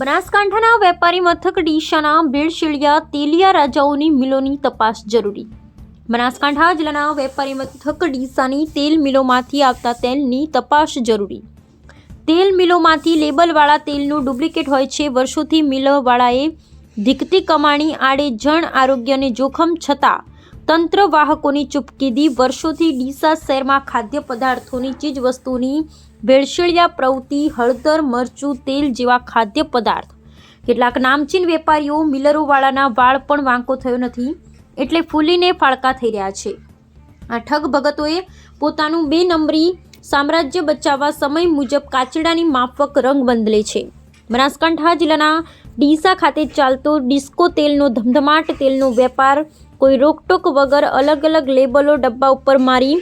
બનાસકાંઠાના વેપારી મથક ડીશાના ભેળશેળિયા તેલિયા રાજાઓની મિલોની તપાસ જરૂરી. બનાસકાંઠા જિલ્લાના વેપારી મથક ડીસાની તેલ મિલોમાંથી આવતા તેલની તપાસ જરૂરી. તેલ મિલોમાંથી લેબલવાળા તેલનું ડુપ્લિકેટ હોય છે. વર્ષોથી મિલવાળાએ ધીકતી કમાણી આડે જણ આરોગ્યને જોખમ છતાં તંત્ર વાહકોની ચૂપકીદી વર્ષોથી ડીસા શહેરમાં ખાદ્ય પદાર્થોની ચીજવસ્તુની ભેળસેળિયા પ્રવૃત્તિ, હળદર, મરચું, તેલ જેવા ખાદ્ય પદાર્થ. કેટલાક નામચીન વેપારીઓ મિલરોવાળાના વાળ પણ વાંકો થયો નથી એટલે ફૂલીને ફાળકા થઈ રહ્યા છે. આ ઠગ ભગતોએ પોતાનું બે નંબરી સામ્રાજ્ય બચાવવા સમય મુજબ કાચડાની માફક રંગ બદલે છે. બનાસકાંઠા જિલ્લાના ડીસા ખાતે ચાલતો ડિસ્કો તેલનો ધમધમાટ તેલનો વેપાર, કોઈ રોકટોક વગર અલગ અલગ લેબલો ડબ્બા ઉપર મારી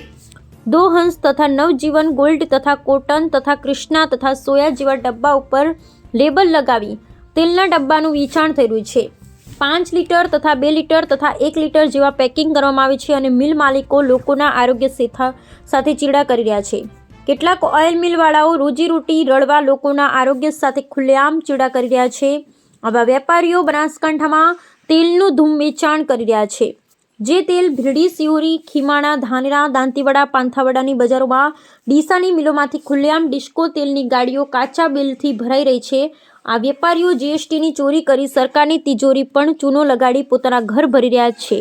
દોહંસ તથા નવજીવન ગોલ્ડ તથા કોટન તથા કૃષ્ણા તથા સોયા જેવા ડબ્બા ઉપર લેબલ લગાવી તેલના ડબ્બાનું વેચાણ થઈ છે. પાંચ લીટર તથા બે લીટર તથા એક લીટર જેવા પેકિંગ કરવામાં આવે છે અને મિલ માલિકો લોકોના આરોગ્ય સેથા સાથે ચીડા કરી રહ્યા છે. કેટલાક ઓઇલ મિલવાળાઓ રોજીરોટી રળવા લોકોના આરોગ્ય સાથે ખુલ્લેઆમ ચીડા કરી રહ્યા છે. આવા વેપારીઓ બનાસકાંઠામાં તેલનું ધૂમ વેચાણ કરી રહ્યા છે. જે તેલ ભીડી સિયોરી ખીમાણા, ધાનેરા, દાંતીવાડા, પાંથાવાડાની બજારોમાં ડીસાની મિલોમાંથી ખુલ્લેઆમ ડિસ્કો તેલની ગાડીઓ કાચા બિલથી ભરાઈ રહી છે. આ વેપારીઓ જીએસટીની ચોરી કરી સરકારની તિજોરી પણ ચૂનો લગાડી પોતાના ઘર ભરી રહ્યા છે.